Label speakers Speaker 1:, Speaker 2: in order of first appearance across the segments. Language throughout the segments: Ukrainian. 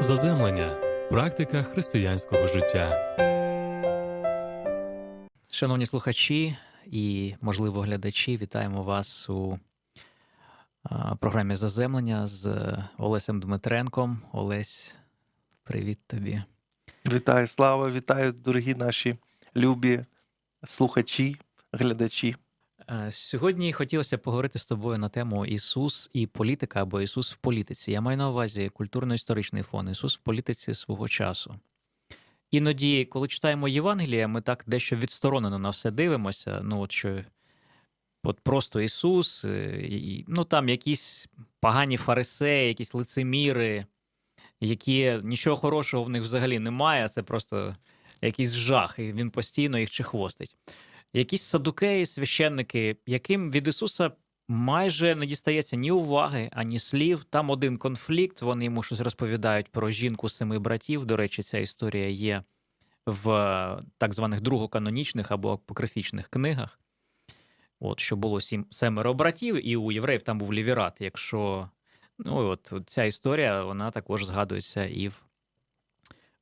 Speaker 1: Заземлення практика християнського життя.
Speaker 2: Шановні слухачі і, можливо, глядачі, вітаємо вас у програмі Заземлення з Олесем Дмитренком. Олесь, привіт тобі.
Speaker 3: Вітаю, слава, вітаю, дорогі наші любі слухачі, глядачі.
Speaker 2: Е, Сьогодні хотілося поговорити з тобою на тему Ісус і політика або Ісус в політиці. Я маю на увазі культурно-історичний фон Ісус в політиці свого часу. Іноді, коли читаємо Євангелія, ми так дещо відсторонено на все дивимося. Ну, от що от просто Ісус, е, і, ну там якісь погані фарисеї, якісь лицеміри, які нічого хорошого в них взагалі немає, це просто якийсь жах, і він постійно їх чехвостить якісь садукеї, священники, яким від Ісуса майже не дістається ні уваги, ані слів. Там один конфлікт. Вони йому щось розповідають про жінку семи братів. До речі, ця історія є в е, так званих другоканонічних або апокрифічних книгах. От що було сім семеро братів, і у євреїв там був лівірат. Якщо ну от ця історія, вона також згадується і в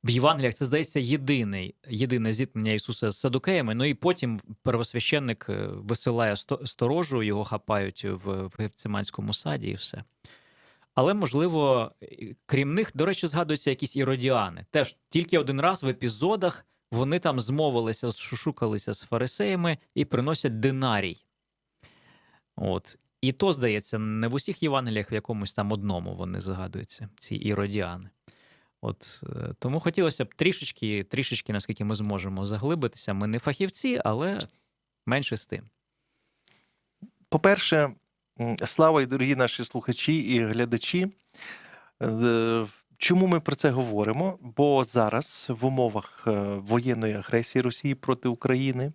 Speaker 2: в Євангеліях це здається єдиний, єдине зіткнення Ісуса з садукеями. Ну і потім первосвященник е, висилає сторожу, його хапають в, Гефциманському саді і все. Але, можливо, крім них, до речі, згадуються якісь іродіани. Теж тільки один раз в епізодах вони там змовилися, шушукалися з фарисеями і приносять динарій. От. І то, здається, не в усіх Євангеліях в якомусь там одному вони згадуються, ці іродіани. От е, тому хотілося б трішечки, трішечки, наскільки ми зможемо заглибитися. Ми не фахівці, але менше з тим.
Speaker 3: По-перше, слава і дорогі наші слухачі і глядачі. Е, Чому ми про це говоримо? Бо зараз в умовах е, воєнної агресії Росії проти України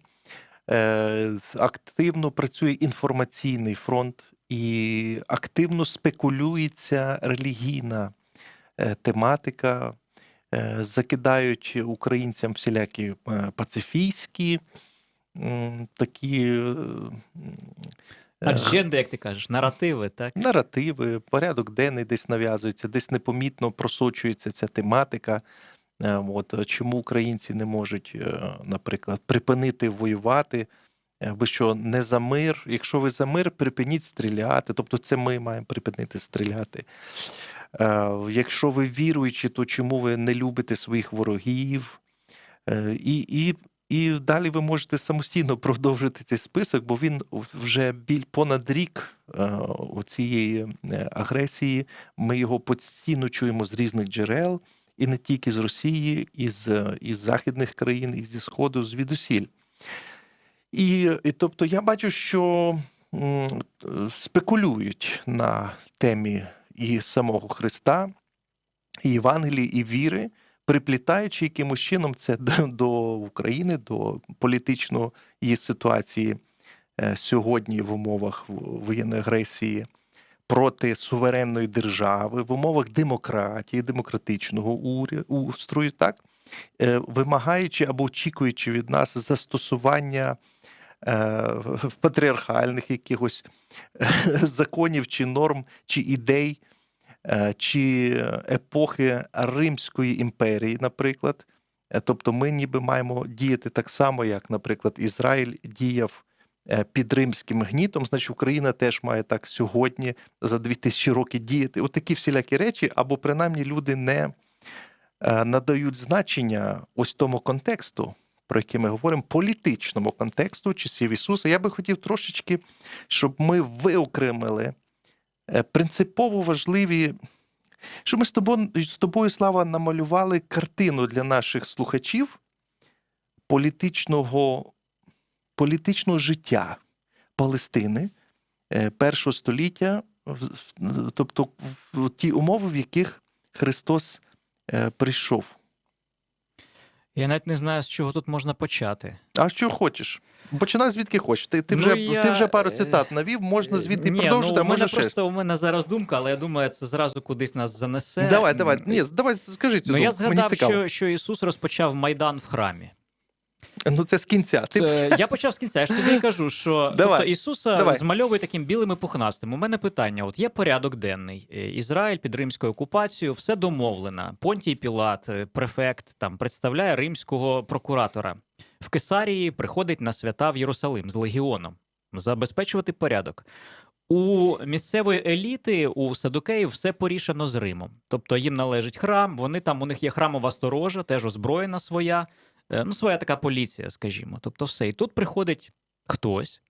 Speaker 3: е, активно працює інформаційний фронт і активно спекулюється релігійна е, тематика, е, закидають українцям всілякі е, пацифійські такі е, е,
Speaker 2: Адженди, як ти кажеш, наративи, так?
Speaker 3: наративи, порядок денний десь нав'язується, десь непомітно просочується ця тематика. Е, От, чому українці не можуть, е, наприклад, припинити воювати? Е, Ви що, не за мир? Якщо ви за мир, припиніть стріляти. Тобто, це ми маємо припинити стріляти. Е, Якщо ви віруючі, то чому ви не любите своїх ворогів? Е, І, і, і далі ви можете самостійно продовжити цей список, бо він вже біль понад рік е, цієї агресії. Ми його постійно чуємо з різних джерел, і не тільки з Росії, і з, із західних країн, і зі Сходу, звідусіль. І, і тобто я бачу, що спекулюють на темі і самого Христа, і Євангелії, і віри, приплітаючи якимось чином це до, України, до політичної ситуації е, сьогодні в умовах воєнної агресії проти суверенної держави, в умовах демократії, демократичного устрою, так? Е, вимагаючи або очікуючи від нас застосування патріархальних якихось е, законів чи норм, чи ідей, е, чи епохи Римської імперії, наприклад. Е, Тобто ми ніби маємо діяти так само, як, наприклад, Ізраїль діяв е, під римським гнітом, значить Україна теж має так сьогодні за 2000 років діяти. От такі всілякі речі, або принаймні люди не е, надають значення ось тому контексту, про який ми говоримо, політичному контексту часів Ісуса. Я би хотів трошечки, щоб ми виокремили е, принципово важливі. Щоб ми з тобою, з тобою, Слава, намалювали картину для наших слухачів політичного, політичного життя Палестини е, першого століття, тобто ті умови, в яких Христос е, прийшов.
Speaker 2: Я навіть не знаю, з чого тут можна почати.
Speaker 3: А що хочеш? Починай звідки хочеш. Ти, ти,
Speaker 2: Ну,
Speaker 3: вже,
Speaker 2: я,
Speaker 3: ти вже пару
Speaker 2: е,
Speaker 3: цитат навів, можна звідти
Speaker 2: Ні,
Speaker 3: продовжити,
Speaker 2: ну,
Speaker 3: а може щось.
Speaker 2: просто у мене зараз думка, але я думаю, це зразу кудись нас занесе.
Speaker 3: Давай, давай. Ні, давай скажи цю
Speaker 2: Ну, я
Speaker 3: згадав, Мені цікаво.
Speaker 2: що, що Ісус розпочав Майдан в храмі.
Speaker 3: Ну, це з кінця. Ти...
Speaker 2: Це, я почав з кінця. Я ж тобі кажу, що
Speaker 3: Давай,
Speaker 2: тобто Ісуса
Speaker 3: давай.
Speaker 2: змальовує таким білим і пухнастим. У мене питання: от є порядок денний. Е, Ізраїль під римською окупацією, все домовлено. Понтій Пілат, е, префект, там представляє римського прокуратора. В Кесарії приходить на свята в Єрусалим з легіоном забезпечувати порядок. У місцевої еліти у Садукеїв все порішено з Римом. Тобто їм належить храм, вони там у них є храмова сторожа, теж озброєна своя. Е, Ну, своя така поліція, скажімо. Тобто, все. І тут приходить хтось.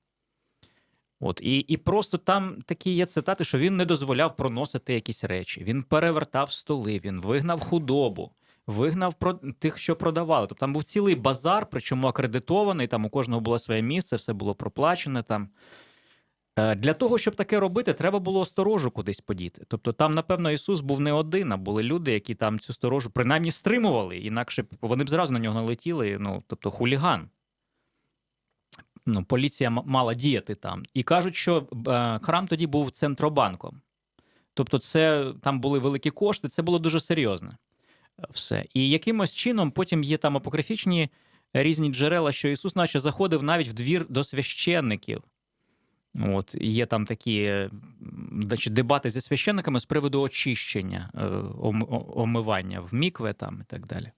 Speaker 2: От, і, і просто там такі є цитати, що він не дозволяв проносити якісь речі. Він перевертав столи, він вигнав худобу, вигнав про тих, що продавали. Тобто там був цілий базар, причому акредитований, там у кожного було своє місце, все було проплачене там. Е, Для того, щоб таке робити, треба було сторожу кудись подіти. Тобто там, напевно, Ісус був не один, а були люди, які там цю сторожу принаймні стримували, інакше вони б зразу на нього налетіли. Ну, тобто, хуліган. Ну, поліція мала діяти там. І кажуть, що е, храм тоді був центробанком. Тобто, це там були великі кошти, це було дуже серйозне. Все. І якимось чином потім є там апокрифічні різні джерела, що Ісус, наче заходив навіть в двір до священників. От є там такі значить, дебати зі священниками з приводу очищення, е, омивання в мікве там і так далі.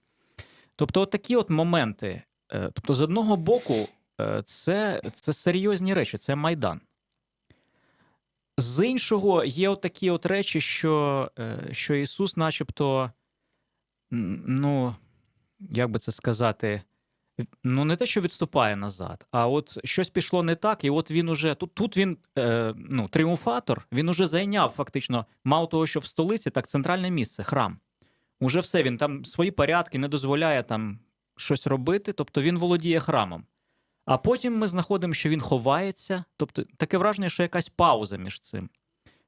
Speaker 2: Тобто, от такі от моменти. Е, Тобто, з одного боку, е, це, це серйозні речі, це майдан. З іншого, є от такі от речі, що, що Ісус, начебто, ну, як би це сказати, ну не те, що відступає назад, а от щось пішло не так, і от він уже тут, тут він е, ну, тріумфатор, він уже зайняв фактично, мало того, що в столиці, так центральне місце, храм. Уже все, він там свої порядки не дозволяє там щось робити, тобто він володіє храмом. А потім ми знаходимо, що він ховається, тобто таке враження, що якась пауза між цим.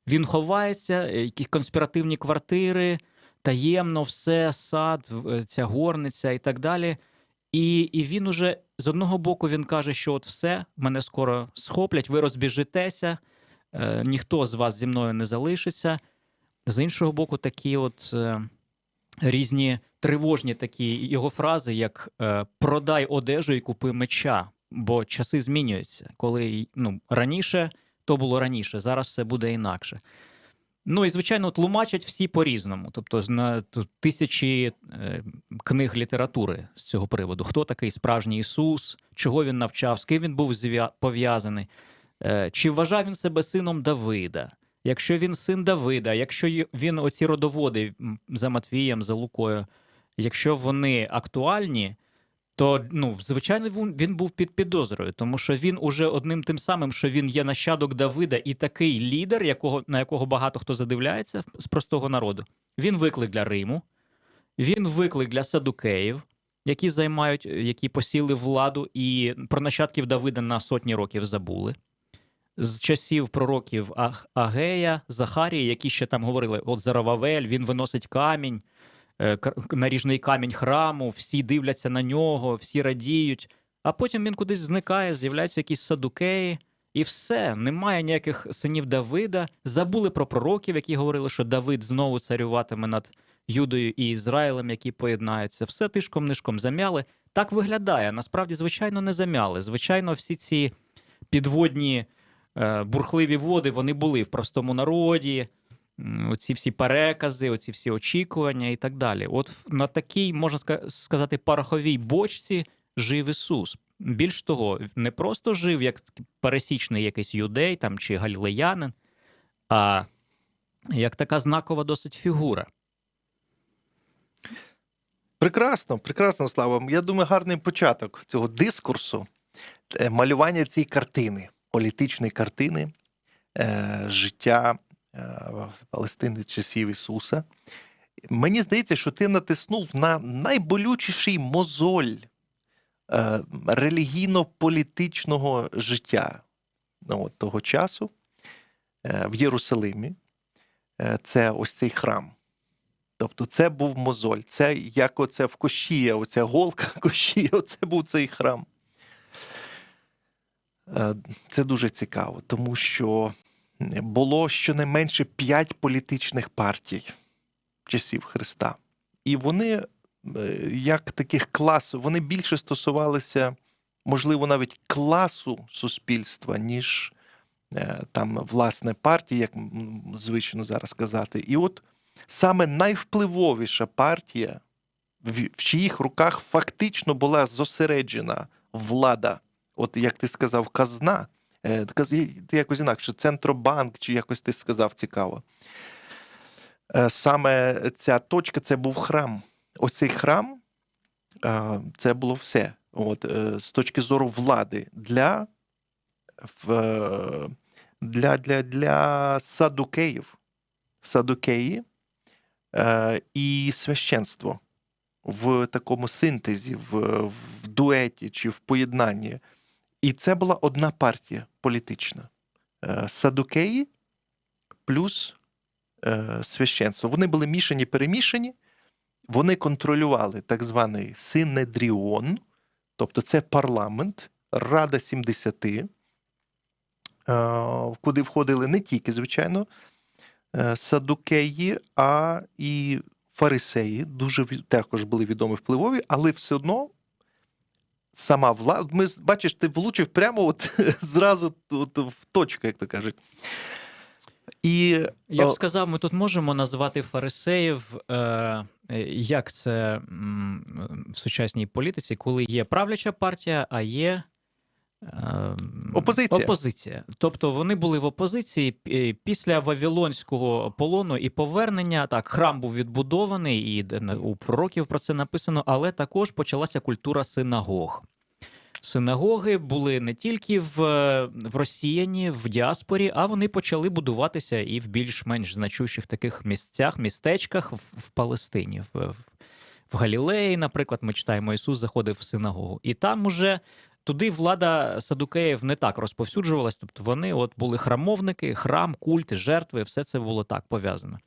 Speaker 2: Він ховається, е, якісь конспіративні квартири, таємно все, сад, е, ця горниця і так далі. І, і він уже з одного боку він каже, що от все, мене скоро схоплять, ви розбіжитеся, е, ніхто з вас зі мною не залишиться. З іншого боку, такі от е, різні тривожні такі його фрази, як е, продай одежу і купи меча, бо часи змінюються. Коли ну, раніше то було раніше, зараз все буде інакше. Ну і звичайно, тлумачать всі по-різному. Тобто, на тисячі е, книг літератури з цього приводу. Хто такий справжній Ісус, чого він навчав, з ким він був пов'язаний, е, чи вважав він себе сином Давида? Якщо він син Давида, якщо він оці родоводи за Матвієм, за Лукою, якщо вони актуальні, то ну, звичайно він, був під підозрою, тому що він уже одним тим самим, що він є нащадок Давида і такий лідер, якого, на якого багато хто задивляється з простого народу. Він виклик для Риму, він виклик для садукеїв, які займають, які посіли владу і про нащадків Давида на сотні років забули. З часів пророків Агея, Захарії, які ще там говорили: от Зарававель, він виносить камінь, наріжний камінь храму, всі дивляться на нього, всі радіють. А потім він кудись зникає, з'являються якісь садукеї, і все, немає ніяких синів Давида. Забули про пророків, які говорили, що Давид знову царюватиме над Юдою і Ізраїлем, які поєднаються. Все тишком-нишком замяли. Так виглядає. Насправді, звичайно, не замяли. Звичайно, всі ці підводні е, бурхливі води вони були в простому народі. Оці всі перекази, оці всі очікування і так далі. От на такій, можна сказати, пороховій бочці жив Ісус. Більш того, не просто жив як пересічний якийсь юдей там, чи галілеянин, а як така знакова досить фігура.
Speaker 3: Прекрасно, прекрасно, Слава. Я думаю, гарний початок цього дискурсу, е, малювання цієї картини, політичної картини е, життя Палестини часів Ісуса. Мені здається, що ти натиснув на найболючіший мозоль е, релігійно-політичного життя ну, того часу е, в Єрусалимі. Е, це ось цей храм. Тобто це був мозоль. Це як оце в Кощія, оця голка Кощія, оце був цей храм. Е, Це дуже цікаво, тому що було щонайменше п'ять політичних партій часів Христа. І вони е, як таких класів, вони більше стосувалися, можливо, навіть класу суспільства, ніж е, там власне партії, як звично зараз казати. І от саме найвпливовіша партія, в в чиїх руках фактично була зосереджена влада, от як ти сказав, казна. Е, Ти якось інакше, Центробанк, чи якось ти сказав цікаво. Е, Саме ця точка це був храм. Ось цей храм е, це було все. От, з точки зору влади для, для, для, для садукеїв. Садукеї і священство в такому синтезі, в, в дуеті чи в поєднанні. І це була одна партія політична. Е, Садукеї плюс е, священство. Вони були мішані, перемішані, вони контролювали так званий Синедріон, тобто це парламент, Рада 70, е, куди входили не тільки, звичайно, садукеї, а і фарисеї, дуже також були відомі впливові, але все одно. Сама влада, ми бачиш, ти влучив прямо от зразу от, в точку, як то кажуть. І
Speaker 2: Я б
Speaker 3: О.
Speaker 2: сказав, ми тут можемо назвати фарисеїв, е, е, як це в сучасній політиці, коли є правляча партія, а є. Е,
Speaker 3: Опозиція.
Speaker 2: Опозиція. Тобто вони були в опозиції е, після Вавилонського полону і повернення. Так, храм був відбудований, і у пророків про це написано, але також почалася культура синагог. Синагоги були не тільки в, е, в Росіяні, в діаспорі, а вони почали будуватися і в більш-менш значущих таких місцях, містечках в, в Палестині. В- в Галілеї, наприклад, ми читаємо, Ісус заходив в синагогу. І там уже туди влада садукеїв не так розповсюджувалась. Тобто вони от були храмовники, храм, культ, жертви, все це було так пов'язано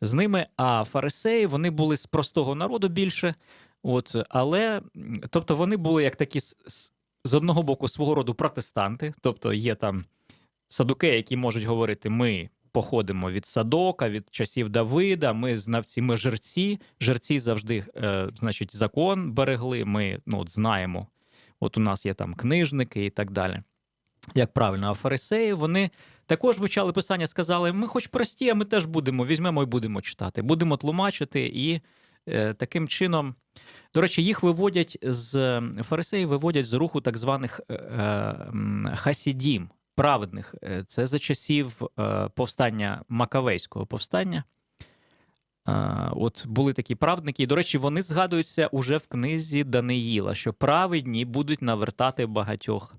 Speaker 2: з ними. А фарисеї вони були з простого народу більше. От, але тобто вони були як такі з одного боку свого роду протестанти, тобто є там садукеї, які можуть говорити: ми походимо від садока, від часів Давида, ми знавці, ми жерці. Жерці завжди, е, значить, закон берегли. Ми ну, от знаємо. От у нас є там книжники і так далі. Як правильно, а фарисеї вони також вивчали писання, сказали: ми хоч прості, а ми теж будемо, візьмемо і будемо читати, будемо тлумачити, і е, таким чином. До речі, їх виводять з фарисеї виводять з руху так званих е, е, хасідім, праведних. Це за часів повстання Макавейського повстання. От були такі праведники, і, до речі, вони згадуються уже в книзі Даниїла, що праведні будуть навертати багатьох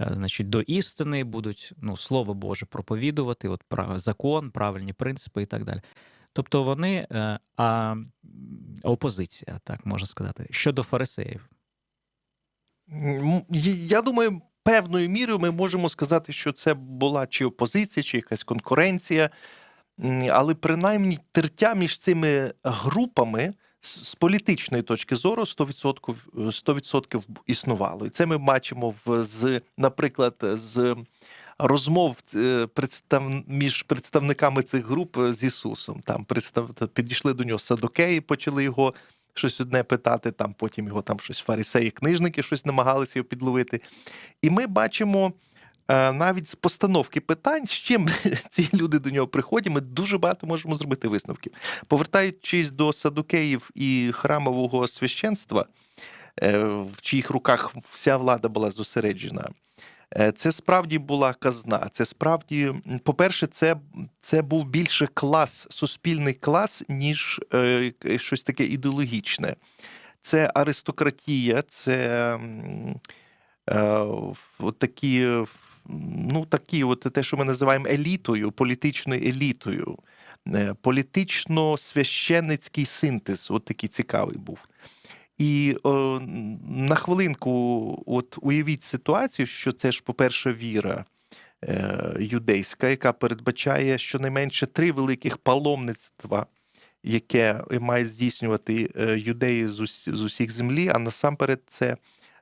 Speaker 2: е, значить, до істини, будуть ну, Слово Боже проповідувати, от закон, правильні принципи і так далі. Тобто вони е, а, опозиція, так можна сказати, щодо фарисеїв.
Speaker 3: Я думаю, певною мірою ми можемо сказати, що це була чи опозиція, чи якась конкуренція, але принаймні тертя між цими групами з політичної точки зору 100%, 100% існувало. І це ми бачимо в, з, наприклад, з розмов е, представ, між представниками цих груп е, з Ісусом. Там представ, підійшли до нього садокеї, почали його щось одне питати, там потім його там щось фарисеї, книжники щось намагалися його підловити. І ми бачимо е, навіть з постановки питань, з чим ці люди до нього приходять, ми дуже багато можемо зробити висновків. Повертаючись до садукеїв і храмового священства, е, в чиїх руках вся влада була зосереджена. е, Це справді була казна. Це справді, по-перше, це, це був більше клас, суспільний клас, ніж е, щось таке ідеологічне. Це аристократія, це е, такі, е, ну, такі, от те, що ми називаємо елітою, політичною елітою. Е, Політично-священницький синтез, от такий цікавий був. І о, на хвилинку, от уявіть ситуацію, що це ж, по-перше, віра е, юдейська, яка передбачає щонайменше три великих паломництва, яке має здійснювати е, юдеї з, ус, з усіх землі, а насамперед це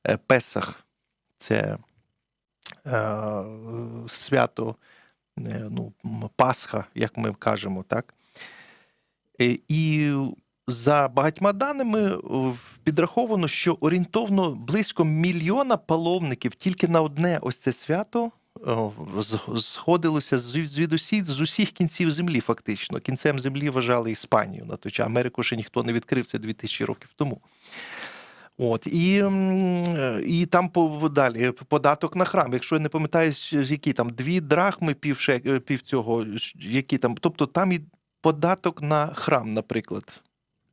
Speaker 3: е, Песах, це свято, е, ну, Пасха, як ми кажемо, так? Е, І за багатьма даними підраховано, що орієнтовно близько мільйона паломників тільки на одне ось це свято сходилося з- звідусіль з усіх кінців землі, фактично. Кінцем землі вважали Іспанію на той час. Америку ще ніхто не відкрив це 2000 років тому. От і, е, і там по далі податок на храм. Якщо я не пам'ятаю, які там дві драхми, пів, е, пів цього, які там, тобто там і податок на храм, наприклад.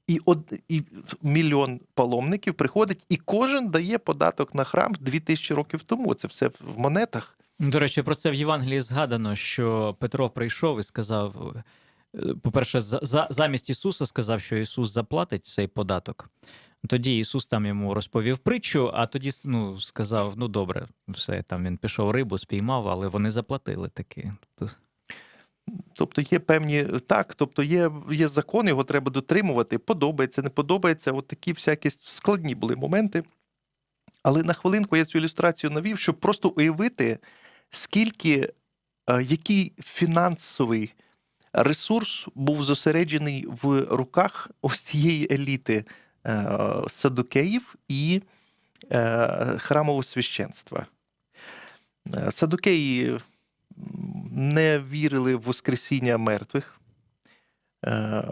Speaker 3: І, од, і мільйон паломників приходить, і кожен дає податок на храм 2000 років тому. Це все в монетах.
Speaker 2: Ну, До речі, про це в Євангелії згадано, що Петро прийшов і сказав: е, по-перше, за, замість Ісуса сказав, що Ісус заплатить цей податок. Тоді Ісус там йому розповів притчу, а тоді ну, сказав: ну добре, все, там він пішов рибу, спіймав, але вони заплатили таки. Тобто,
Speaker 3: є певні так, тобто є, є закон, його треба дотримувати. Подобається, не подобається. От такі всякі складні були моменти. Але на хвилинку я цю ілюстрацію навів, щоб просто уявити, скільки, е, який фінансовий ресурс був зосереджений в руках ось цієї еліти садукеїв і е, храмового священства. Е, Садукеї не вірили в Воскресіння мертвих. Е,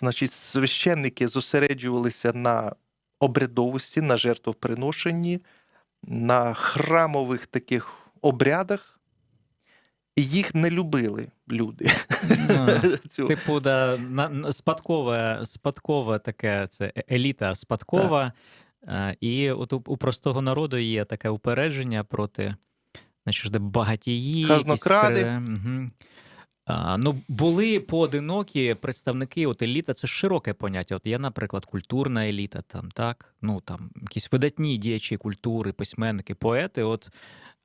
Speaker 3: Значить, священники зосереджувалися на обрядовості, на жертвоприношенні, на храмових таких обрядах, і їх не любили люди.
Speaker 2: ну, Типу, да, на, на- спадкове, спадкове таке це е- еліта спадкова. Е, І от у, у простого народу є таке упередження проти значить, багатії.
Speaker 3: Казнокради.
Speaker 2: кри- Мгм. А, ну, були поодинокі представники, от еліта це ж широке поняття. От є, наприклад, культурна еліта, там, так? Ну, там, якісь видатні діячі культури, письменники, поети. От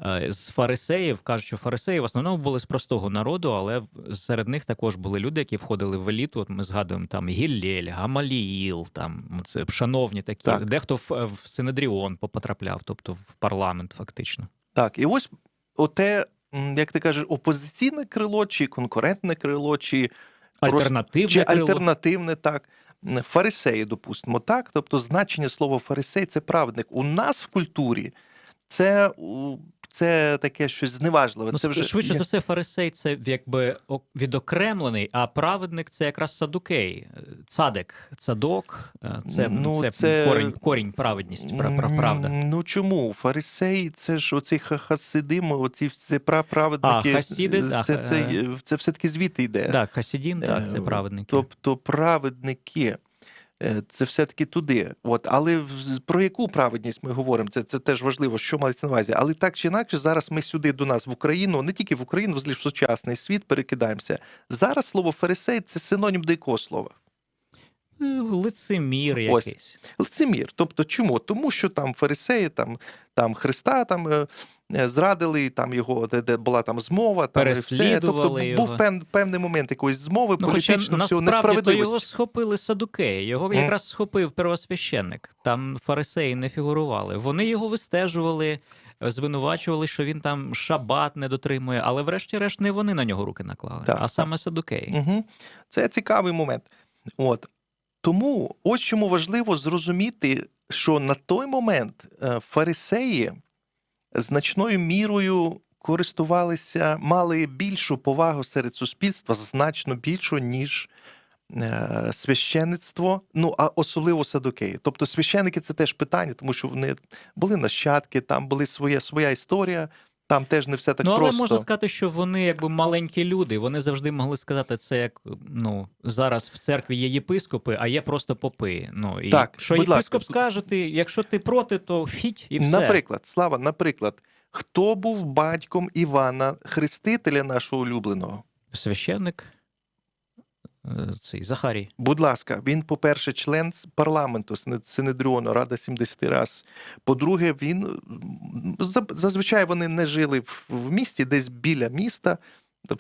Speaker 2: е, з фарисеїв кажуть, що фарисеї в основному були з простого народу, але серед них також були люди, які входили в еліту. От ми згадуємо там Гіллєль, Гамаліїл, там це шановні такі.
Speaker 3: Так.
Speaker 2: Дехто в, в Синедріон потрапляв, тобто в парламент, фактично.
Speaker 3: Так, і ось оте, як ти кажеш, опозиційне крило, чи конкурентне крило, чи
Speaker 2: Альтернативне
Speaker 3: Чи
Speaker 2: крило.
Speaker 3: альтернативне так. Фарисеї, допустимо, так. Тобто значення слова фарисей це праведник. У нас в культурі це, це таке щось зневажливе.
Speaker 2: Ну,
Speaker 3: це вже
Speaker 2: швидше
Speaker 3: я-
Speaker 2: за все, фарисей це якби відокремлений, а праведник це якраз садукей. Цадек, цадок, е, це,
Speaker 3: Ну,
Speaker 2: це,
Speaker 3: це-
Speaker 2: корінь, корінь праведність, пра- пра- правда.
Speaker 3: Ну чому? Фарисей, це ж оці хасидим, оці це праправедники.
Speaker 2: А, хасіди,
Speaker 3: це,
Speaker 2: да,
Speaker 3: це,
Speaker 2: е.
Speaker 3: це, це все-таки звідти йде.
Speaker 2: Так, Хасідін, так, це
Speaker 3: Е,
Speaker 2: праведники.
Speaker 3: Тобто праведники. Е, Це все-таки туди. От, але про яку праведність ми говоримо? Це, це теж важливо, що мається на увазі. Але так чи інакше, зараз ми сюди до нас в Україну, не тільки в Україну, взагалі в сучасний світ перекидаємося. Зараз слово фарисей це синонім до якого слова?
Speaker 2: Е, Лицемір
Speaker 3: Ось. Лицемір. Тобто, чому? Тому що там фарисеї, там, там Христа там, е, зрадили, там його, де, де була там змова, там все. Тобто
Speaker 2: Переслідували
Speaker 3: був
Speaker 2: його.
Speaker 3: пев, певний момент якоїсь змови,
Speaker 2: Ну,
Speaker 3: політично всього
Speaker 2: насправді то його схопили садукеї, його
Speaker 3: Мгм.
Speaker 2: якраз схопив первосвященник. Там фарисеї не фігурували. Вони його вистежували, е, звинувачували, що він там шабат не дотримує, але врешті-решт не вони на нього руки наклали,
Speaker 3: Так,
Speaker 2: а
Speaker 3: так.
Speaker 2: саме садукеї.
Speaker 3: Угу. Це цікавий момент. От. Тому ось чому важливо зрозуміти, що на той момент е, фарисеї значною мірою користувалися, мали більшу повагу серед суспільства, значно більшу, ніж е, священництво, ну а особливо садокеї. Тобто священники це теж питання, тому що вони були нащадки, там була своя, своя історія, там теж не все так
Speaker 2: ну, але
Speaker 3: просто.
Speaker 2: можна сказати, що вони якби маленькі люди. Вони завжди могли сказати це, як ну зараз в церкві є єпископи, а є просто попи. Ну і
Speaker 3: Так,
Speaker 2: що
Speaker 3: будь
Speaker 2: єпископ
Speaker 3: ласка.
Speaker 2: скаже, ти, якщо ти проти, то фіть і все.
Speaker 3: Наприклад, Слава, наприклад, хто був батьком Івана, хрестителя нашого улюбленого?
Speaker 2: священник. Е, Цей Захарій.
Speaker 3: Будь ласка, він, по-перше, член парламенту Сине- Синедріону, Рада 70 раз. По-друге, він зазвичай вони не жили в, місті, десь біля міста,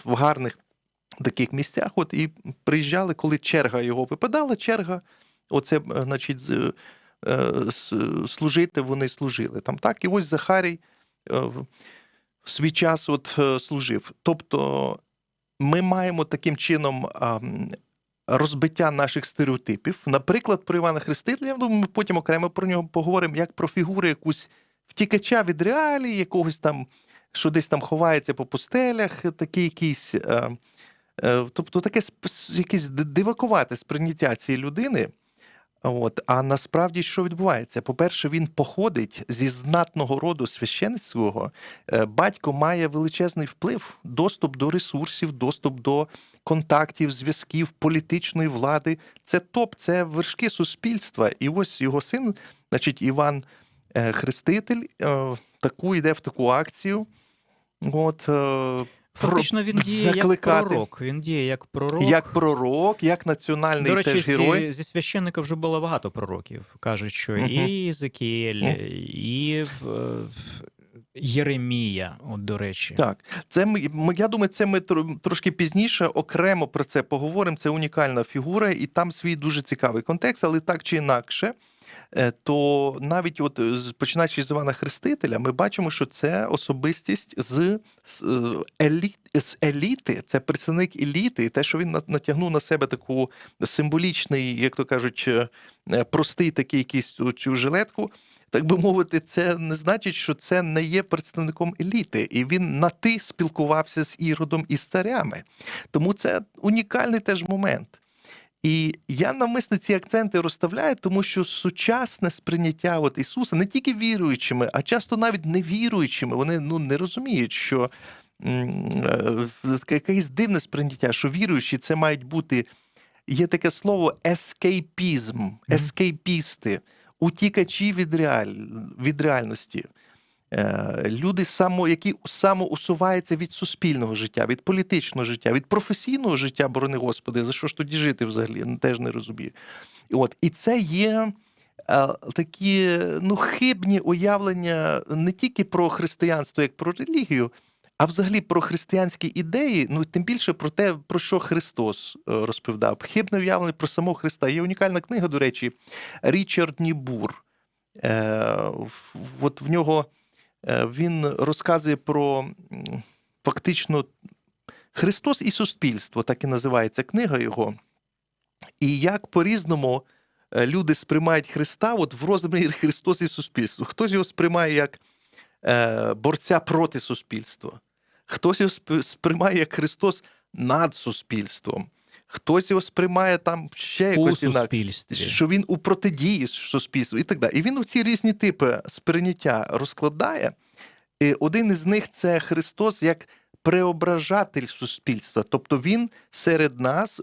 Speaker 3: в гарних таких місцях. От і приїжджали, коли черга його випадала, черга, оце, е, значить, е, служити вони служили. Там так, і ось Захарій в свій час от, служив. Тобто ми маємо таким чином розбиття наших стереотипів. Наприклад, про Івана Хрестителя, я думаю, ми потім окремо про нього поговоримо, як про фігуру якусь втікача від реалії, якогось там, що десь там ховається по пустелях, такий якийсь. Е, е, тобто таке якесь дивакувате сприйняття цієї людини. От, а насправді що відбувається? По-перше, він походить зі знатного роду священницького. Е, Батько має величезний вплив, доступ до ресурсів, доступ до контактів, зв'язків, політичної влади. Це топ, це вершки суспільства. І ось його син, значить, Іван е, Хреститель, е, таку йде в таку акцію. От,
Speaker 2: Фактично він діє як пророк. Він діє як пророк.
Speaker 3: як пророк, як національний
Speaker 2: До речі,
Speaker 3: теж герой.
Speaker 2: зі, зі священника вже було багато пророків. Кажуть, що
Speaker 3: Мгм.
Speaker 2: і Єзекіель,
Speaker 3: Мгм.
Speaker 2: і е, Єремія, от до речі.
Speaker 3: Так, це ми- я думаю, це ми трошки пізніше окремо про це поговоримо. Це унікальна фігура, і там свій дуже цікавий контекст, але так чи інакше. Е, То навіть от е, починаючи з Івана Хрестителя, ми бачимо, що це особистість з, е, еліт, з еліти, це представник еліти, і те, що він натягнув на себе таку символічний, як то кажуть, простий такий якийсь цю жилетку, так би мовити, це не значить, що це не є представником еліти, і він на ти спілкувався з іродом і з царями. Тому це унікальний теж момент. І я навмисне ці акценти розставляю, тому що сучасне сприйняття от Ісуса не тільки віруючими, а часто навіть невіруючими, вони ну, не розуміють, що е, якесь дивне сприйняття, що віруючі це мають бути. Є таке слово ескейпізм, ескейпісти, утікачі від, реаль, від реальності. Е, Люди, само, які самоусуваються від суспільного життя, від політичного життя, від професійного життя, борони Господи, за що ж тоді жити взагалі? Теж не розумію. От, і це є е, такі ну, хибні уявлення не тільки про християнство як про релігію, а взагалі про християнські ідеї, ну тим більше про те, про що Христос е, розповідав. Хибне уявлення про самого Христа. Є унікальна книга, до речі, Річард Нібур. Е, от в нього він розказує про фактично Христос і суспільство, так і називається книга його. І як по-різному е, люди сприймають Христа от в розмірі Христос і суспільство. Хтось його сприймає як е, борця проти суспільства, хтось його сприймає як Христос над суспільством, хтось його сприймає там ще якось інакше що він у протидії суспільству і так далі. І він у ці різні типи сприйняття розкладає. І один із них це Христос як преображатель суспільства. Тобто він серед нас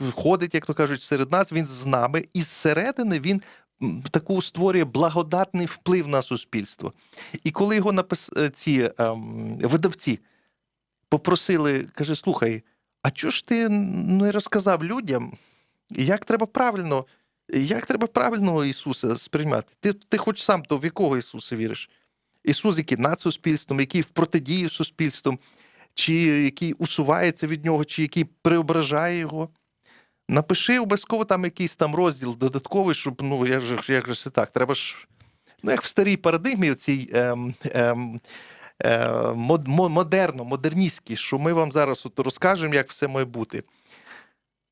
Speaker 3: входить, як то кажуть, серед нас, він з нами, і зсередини він таку створює благодатний вплив на суспільство. І коли його напис... е, ці ем, видавці попросили, каже: слухай, а чого ж ти не розказав людям, як треба правильно, як треба правильно Ісуса сприймати? Ти, ти хоч сам то в якого Ісуса віриш? Ісус, який над суспільством, який в протидії суспільством, чи який усувається від нього, чи який преображає його. Напиши обов'язково там якийсь там розділ додатковий, щоб ну як же, як же це так, треба ж. Ну, як в старій парадигмі, цій ем, ем, модерно, модерністській, що ми вам зараз от розкажемо, як все має бути.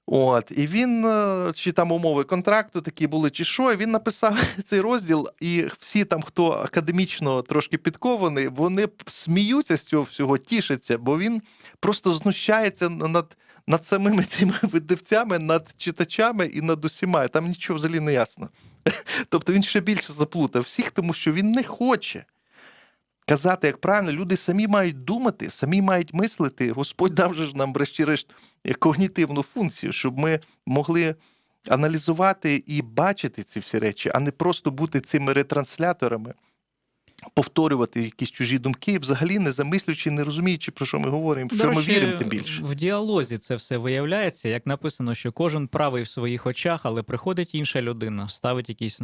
Speaker 3: От, і він, е, чи там умови контракту такі були, чи що, він написав цей розділ, і всі там, хто академічно трошки підкований, вони сміються з цього всього, тішаться, бо він просто знущається над, над самими цими видавцями, над читачами і над усіма. Там нічого взагалі не ясно. Тобто він ще більше заплутав всіх, тому що він не хоче казати, як правильно, люди самі мають думати, самі мають мислити. Господь дав же нам, врешті-решт, когнітивну функцію, щоб ми могли аналізувати і бачити ці всі речі, а не просто бути цими ретрансляторами, повторювати якісь чужі думки, взагалі не замислюючи, не розуміючи, про що ми говоримо, в що ми віримо, тим більше.
Speaker 2: В діалозі це все виявляється, як написано, що кожен правий в своїх очах, але приходить інша людина, ставить якісь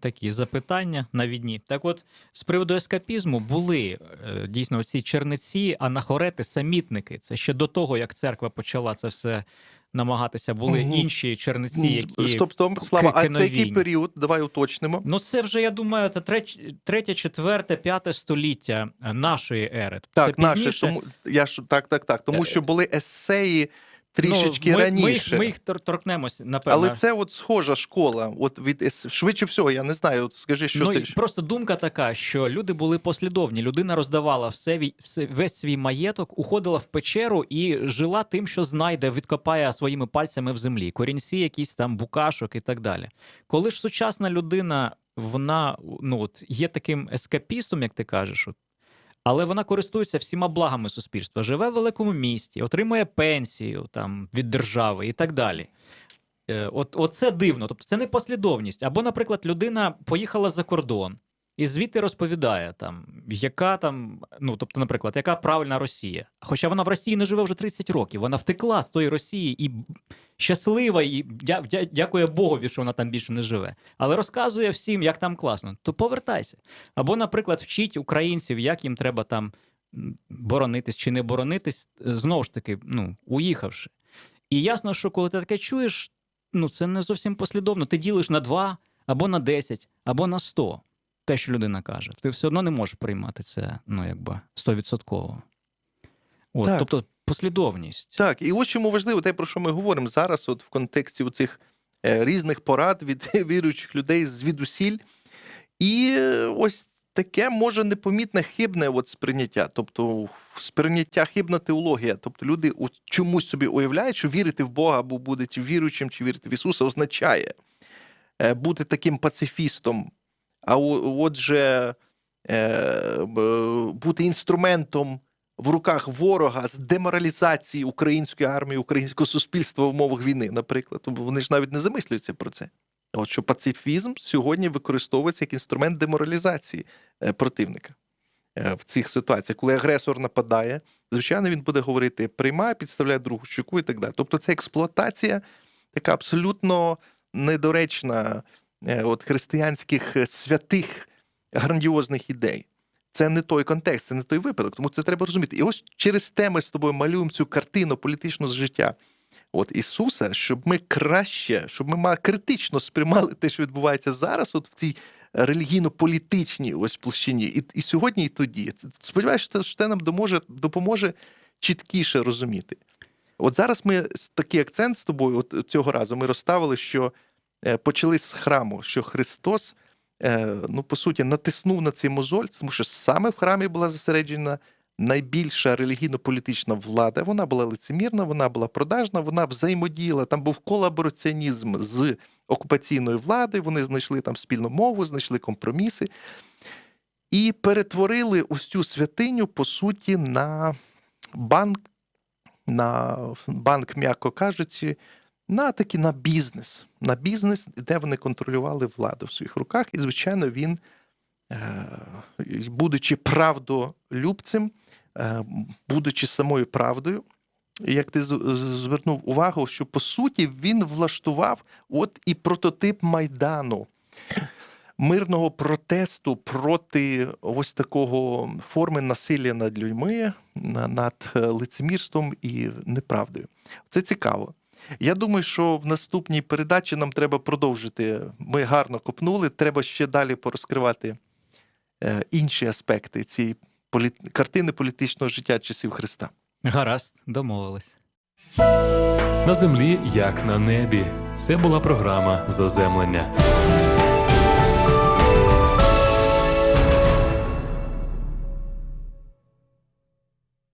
Speaker 2: такі запитання навідні. Так от, з приводу ескапізму були е, дійсно ці черниці, анахорети, самітники. Це ще до того, як церква почала це все намагатися. Були
Speaker 3: Мгм.
Speaker 2: інші черниці, які.
Speaker 3: Стоп, стоп, Слава, а це який період? Давай уточнимо.
Speaker 2: Ну, це вже, я думаю, це третє, четверте, п'яте століття нашої ери.
Speaker 3: Так,
Speaker 2: це
Speaker 3: наше, тому я ж так, так, так. Тому
Speaker 2: Е,
Speaker 3: що були есеї трішечки
Speaker 2: ну, ми,
Speaker 3: раніше.
Speaker 2: Ми їх, ми їх торкнемось, напевно.
Speaker 3: Але це от схожа школа. От від швидше всього, я не знаю. От скажи, що
Speaker 2: ну,
Speaker 3: ти
Speaker 2: просто думка така, що люди були послідовні. Людина роздавала все, все весь свій маєток, уходила в печеру і жила тим, що знайде, відкопає своїми пальцями в землі. Корінці, якісь там букашок і так далі. Коли ж сучасна людина, вона ну от є таким ескапістом, як ти кажеш, от, але вона користується всіма благами суспільства, живе в великому місті, отримує пенсію там від держави і так далі. Е, От, Оце це дивно, тобто це не послідовність. Або, наприклад, людина поїхала за кордон і звідти розповідає, там, яка там, ну тобто, наприклад, яка правильна Росія. Хоча вона в Росії не живе вже 30 років, вона втекла з тої Росії і щаслива, і дя, дя, дякує Богові, що вона там більше не живе. Але розказує всім, як там класно. То повертайся. Або, наприклад, вчить українців, як їм треба там боронитись чи не боронитись, знову ж таки, ну, уїхавши. І ясно, що коли ти таке чуєш, ну це не зовсім послідовно. Ти ділиш на 2, або на 10, або на 100. Те, що людина каже. Ти все одно не можеш приймати це, ну, якби, 100%. От,
Speaker 3: Так.
Speaker 2: тобто послідовність.
Speaker 3: Так, і ось чому важливо те, про що ми говоримо зараз, от в контексті цих різних порад від віруючих людей звідусіль. І е, ось таке може непомітне хибне от сприйняття, тобто сприйняття хибна теологія. Тобто люди чомусь собі уявляють, що вірити в Бога або бути віруючим, чи вірити в Ісуса означає е, бути таким пацифістом. А отже, е, бути інструментом в руках ворога з деморалізації української армії, українського суспільства в умовах війни, наприклад. Вони ж навіть не замислюються про це. От що пацифізм сьогодні використовується як інструмент деморалізації е, противника е, в цих ситуаціях, коли агресор нападає, звичайно, він буде говорити приймай, підставляй другу щуку і так далі. Тобто, це експлуатація така абсолютно недоречна от християнських е, святих грандіозних ідей. Це не той контекст, це не той випадок. Тому це треба розуміти. І ось через те ми з тобою малюємо цю картину політичного життя. От Ісуса, щоб ми краще, щоб ми критично сприймали те, що відбувається зараз, от в цій релігійно-політичній ось площині, і, і сьогодні, і тоді. Сподіваюся, що це, що це нам доможе, допоможе чіткіше розуміти. От зараз ми такий акцент з тобою, от цього разу ми розставили, що е, почали з храму, що Христос, е, ну по суті, натиснув на цей мозоль, тому що саме в храмі була зосереджена найбільша релігійно-політична влада. Вона була лицемірна, вона була продажна, вона взаємодіяла. Там був колабораціонізм з окупаційною владою. Вони знайшли там спільну мову, знайшли компроміси і перетворили ось цю святиню, по суті, на банк, на банк, м'яко кажучи, на таки на бізнес. На бізнес, де вони контролювали владу в своїх руках. І, звичайно, він, е, будучи правдолюбцем, е, будучи самою правдою, як ти звернув увагу, що по суті він влаштував от і прототип Майдану. Мирного протесту проти ось такого форми насилля над людьми, над е, лицемірством і неправдою. Це цікаво. Я думаю, що в наступній передачі нам треба продовжити. Ми гарно копнули, треба ще далі порозкривати е, інші аспекти цієї полі... картини політичного життя часів Христа.
Speaker 2: Гаразд, домовились.
Speaker 1: На землі, як на небі. Це була програма Заземлення.